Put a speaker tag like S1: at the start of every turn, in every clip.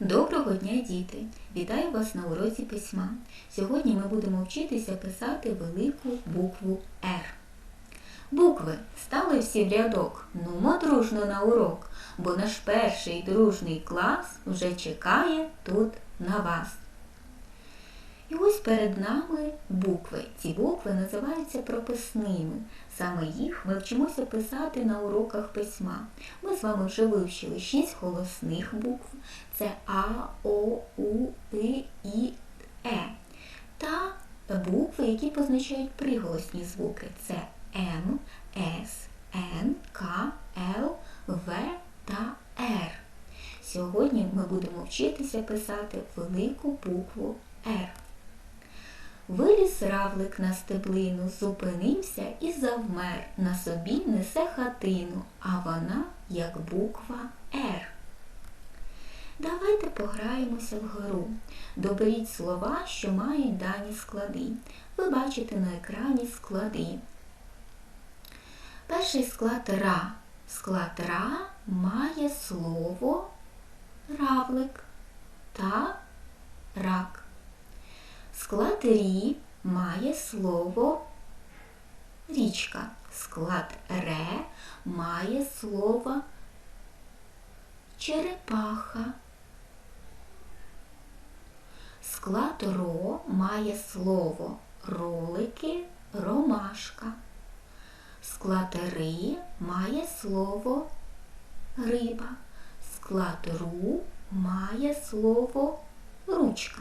S1: Доброго дня, діти! Вітаю вас на уроці письма. Сьогодні ми будемо вчитися писати велику букву Р. Букви стали всі в рядок. Нумо дружно на урок, бо наш перший дружний клас вже чекає тут на вас. І ось перед нами букви. Ці букви називаються прописними. Саме їх ми вчимося писати на уроках письма. Ми з вами вже вивчили шість голосних букв. Це А, О, У, И, І, Е. Та букви, які позначають приголосні звуки. Це М, С, Н, К, Л, В та Р. Сьогодні ми будемо вчитися писати велику букву Р. Виліз равлик на стеблину, зупинився і завмер. На собі несе хатину, а вона як буква Р. Давайте пограємося в гру. Доберіть слова, що мають дані склади. Ви бачите на екрані склади. Перший склад ра. Склад ра має слово равлик та рак. Склад рі має слово річка. Склад ре має слово черепаха. Склад ро має слово ролики, ромашка. Склад ри має слово риба. Склад ру має слово ручка.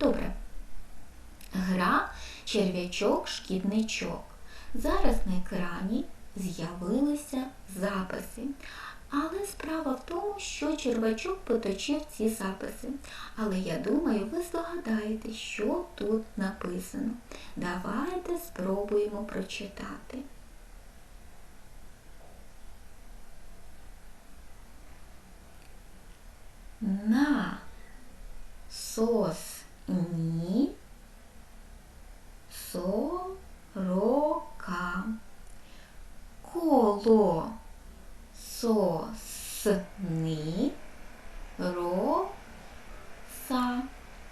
S1: Добре. Гра черв'ячок, шкідничок. Зараз на екрані з'явилися записи. Але справа в тому, що червачок поточив ці записи. Але я думаю, ви здогадаєте, що тут написано. Давайте спробуємо прочитати. На сосні сорока. Коло сосни роса.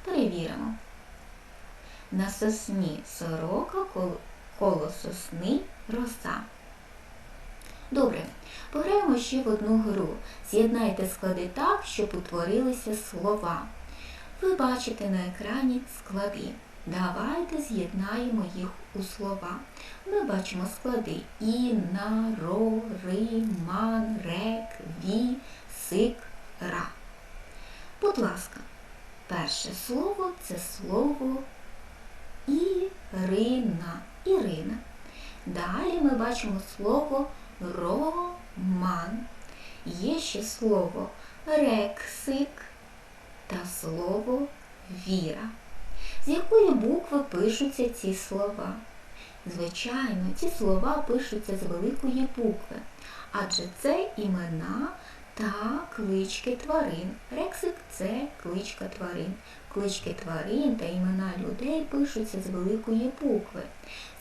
S1: Перевіримо. На сосні сорока, коло, сосни роса. Добре, пограємо ще в одну гру. З'єднайте склади так, щоб утворилися слова. Ви бачите на екрані склади. Давайте з'єднаємо їх у слова. Ми бачимо склади іна, ро, ри, ман, рек, ві, сик, ра. Будь ласка, перше слово це слово Ірина. Ірина. Далі ми бачимо слово роман. Є ще слово рексик та слово віра. З якої букви пишуться ці слова? Звичайно, ці слова пишуться з великої букви, адже це імена та клички тварин. Рексик це кличка тварин. Клички тварин та імена людей пишуться з великої букви.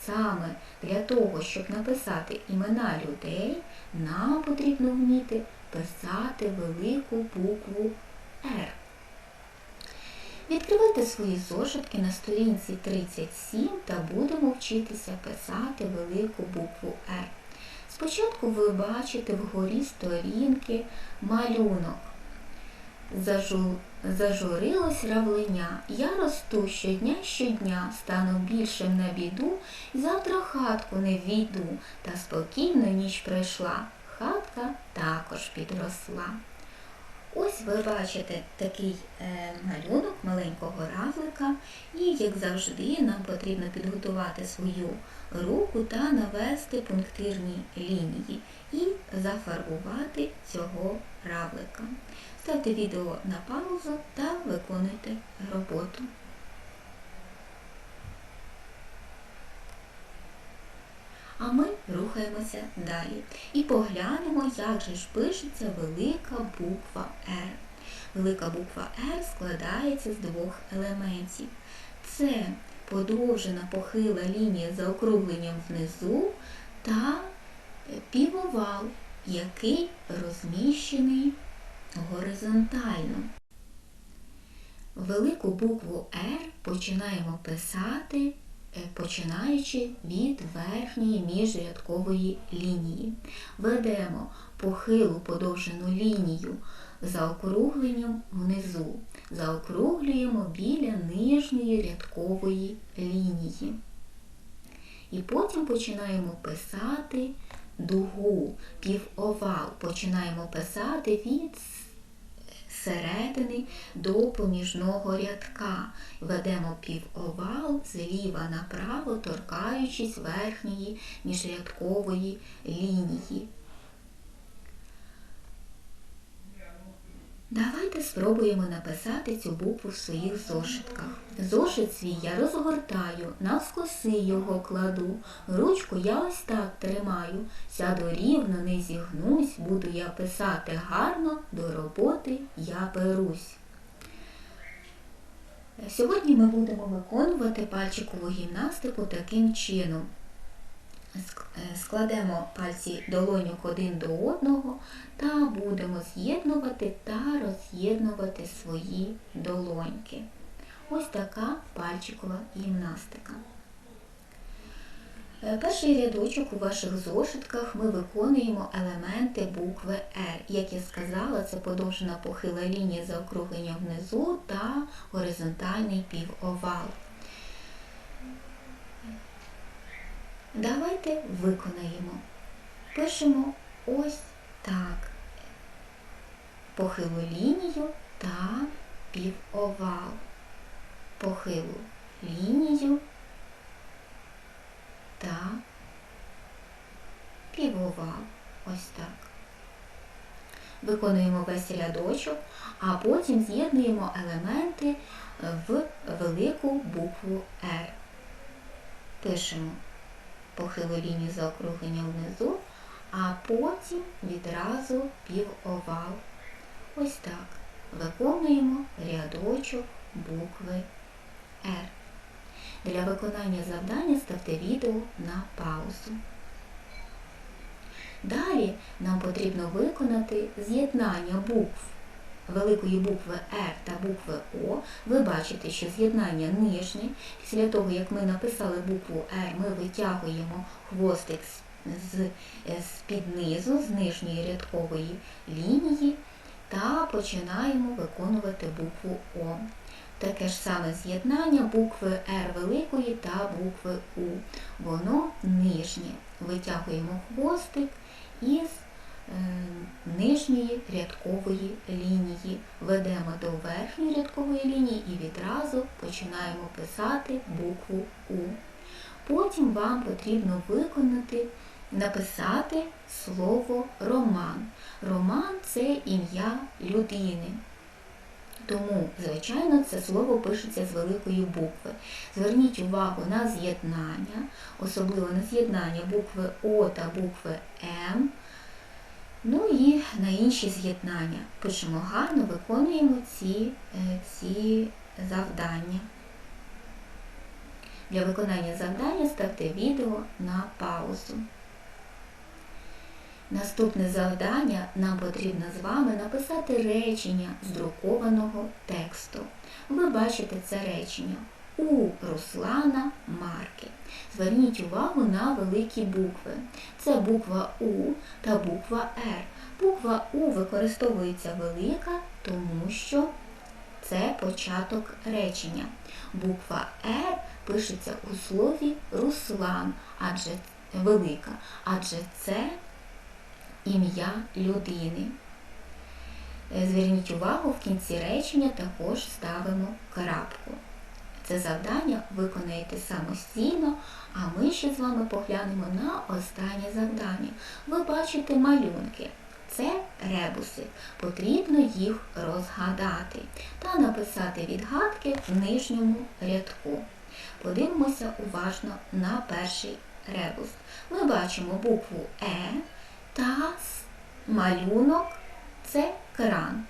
S1: Саме для того, щоб написати імена людей, нам потрібно вміти писати велику букву Р. Відкривайте свої зошитки на сторінці 37 та будемо вчитися писати велику букву Р. Спочатку ви бачите вгорі сторінки малюнок. Зажу... Зажурилось равлиня. Я росту щодня щодня, стану більшим на біду, і завтра хатку не війду, та спокійно ніч пройшла. Хатка також підросла. Ось ви бачите такий е, малюнок маленького равлика, і, як завжди, нам потрібно підготувати свою руку та навести пунктирні лінії і зафарбувати цього равлика. Ставте відео на паузу та виконуйте роботу. А ми рухаємося далі і поглянемо, як же ж пишеться велика буква Р. Велика буква Р складається з двох елементів. Це подовжена похила лінія за округленням внизу та півовал, який розміщений горизонтально. Велику букву Р починаємо писати, починаючи від верхньої міжрядкової лінії. Ведемо похилу подовжену лінію заокругленням внизу. Заокруглюємо біля нижньої рядкової лінії. І потім починаємо писати дугу, півовал. Починаємо писати від середини до поміжного рядка. Ведемо півовал зліва направо, торкаючись верхньої міжрядкової лінії. Давайте спробуємо написати цю букву в своїх зошитках. Зошит свій я розгортаю, навскоси його кладу, ручку я ось так тримаю, сяду рівно, не зігнусь, буду я писати гарно, до роботи я берусь. Сьогодні ми будемо виконувати пальчикову гімнастику таким чином. Ск- Складемо пальці долонюк один до одного та будемо з'єднувати та роз'єднувати свої долоньки. Ось така пальчикова гімнастика. Е, Перший рядочок у ваших зошитках ми виконуємо елементи букви Р. Як я сказала, це подовжена похила лінія заокруглення внизу та горизонтальний півовал. Давайте виконаємо. Пишемо ось так. Похилу лінію та півовал. Похилу лінію та півовал. Ось так. Виконуємо весь рядочок, а потім з'єднуємо елементи в велику букву R. Пишемо похилу лінію заокруглення внизу, а потім відразу півовал. Ось так. Виконуємо рядочок букви R. Для виконання завдання ставте відео на паузу. Далі нам потрібно виконати з'єднання букв великої букви R та букви О. Ви бачите, що з'єднання нижнє. Після того, як ми написали букву R, ми витягуємо хвостик з-під низу, з нижньої рядкової лінії та починаємо виконувати букву О. Таке ж саме з'єднання букви R великої та букви У. Воно нижнє. Витягуємо хвостик із е, нижньої рядкової лінії. Ведемо до верхньої рядкової лінії і відразу починаємо писати букву У. Потім вам потрібно виконати, написати слово роман. Роман це ім'я людини. Тому, звичайно, це слово пишеться з великої букви. Зверніть увагу на з'єднання, особливо на з'єднання букви О та букви М. Ну і на інші з'єднання. Пишемо гарно, виконуємо ці, е, ці завдання. Для виконання завдання ставте відео на паузу. Наступне завдання нам потрібно з вами написати речення з друкованого тексту. Ви бачите це речення у Руслана Марки. Зверніть увагу на великі букви. Це буква У та буква Р. Буква У використовується велика, тому що це початок речення. Буква Р пишеться у слові Руслан, адже велика, адже це ім'я людини. Зверніть увагу, в кінці речення також ставимо крапку. Це завдання виконаєте самостійно, а ми ще з вами поглянемо на останнє завдання. Ви бачите малюнки. Це ребуси. Потрібно їх розгадати та написати відгадки в нижньому рядку. Подивимося уважно на перший ребус. Ми бачимо букву Е та малюнок це кран.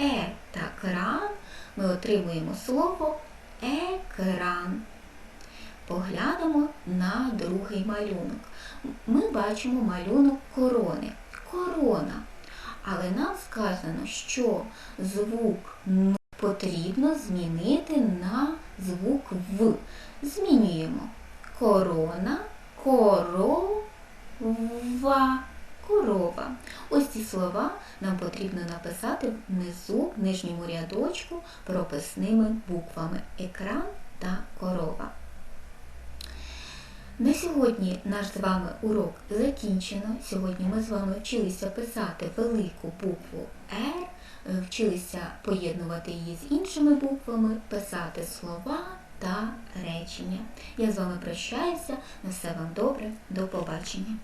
S1: Е та кран ми отримуємо слово екран. Поглянемо на другий малюнок. Ми бачимо малюнок корони. Корона. Але нам сказано, що звук Н потрібно змінити на звук В. Змінюємо корона, корова, корова. Ось ці слова нам потрібно написати внизу, в нижньому рядочку прописними буквами екран та корова. На сьогодні наш з вами урок закінчено. Сьогодні ми з вами вчилися писати велику букву Р, вчилися поєднувати її з іншими буквами, писати слова та речення. Я з вами прощаюся. На все вам добре, до побачення.